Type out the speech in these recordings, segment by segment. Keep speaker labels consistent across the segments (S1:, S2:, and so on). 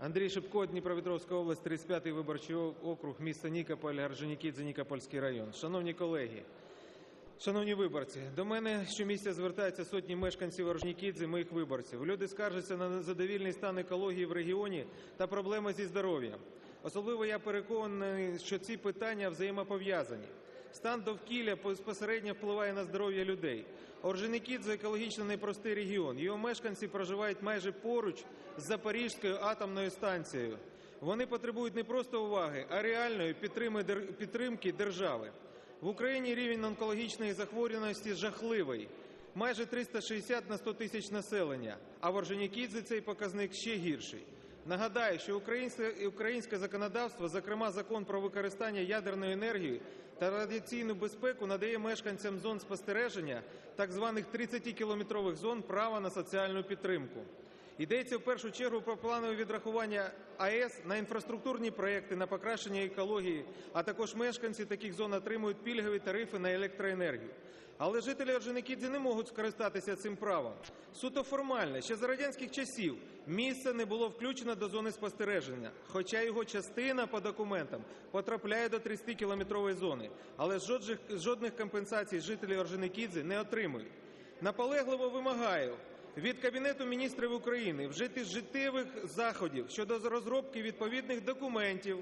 S1: Андрій Шипко, Дніпропетровська область, 35-й виборчий округ, місто Нікополь, Орджонікідзе, Нікопольський район. Шановні колеги, шановні виборці, до мене щомісяця звертаються сотні мешканців Орджонікідзе, моїх виборців. Люди скаржаться на незадовільний стан екології в регіоні та проблеми зі здоров'ям. Особливо я переконаний, що ці питання взаємопов'язані. Стан довкілля безпосередньо впливає на здоров'я людей. Орджонікідзе – екологічно непростий регіон. Його мешканці проживають майже поруч з Запорізькою атомною станцією. Вони потребують не просто уваги, а реальної підтримки держави. В Україні рівень онкологічної захворюваності жахливий. Майже 360 на 100 тисяч населення, а в Орджонікідзе цей показник ще гірший. Нагадаю, що українське, законодавство, зокрема Закон про використання ядерної енергії та радіаційну безпеку, надає мешканцям зон спостереження, так званих 30-кілометрових зон, право на соціальну підтримку. Йдеться в першу чергу про планове відрахування АЕС на інфраструктурні проекти, на покращення екології, а також мешканці таких зон отримують пільгові тарифи на електроенергію. Але жителі Орджонікідзе не можуть скористатися цим правом. Суто формально, ще за радянських часів місце не було включено до зони спостереження, хоча його частина по документам потрапляє до 30-кілометрової зони. Але жодних, жодних компенсацій жителі Орджонікідзе не отримують. Наполегливо вимагаю від Кабінету міністрів України вжити життєвих заходів щодо розробки відповідних документів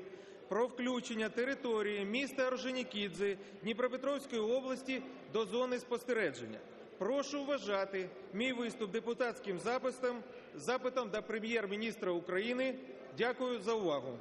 S1: про включення території міста Орджонікідзе Дніпропетровської області до зони спостереження. Прошу вважати мій виступ депутатським запитом, запитом до Прем'єр-міністра України. Дякую за увагу.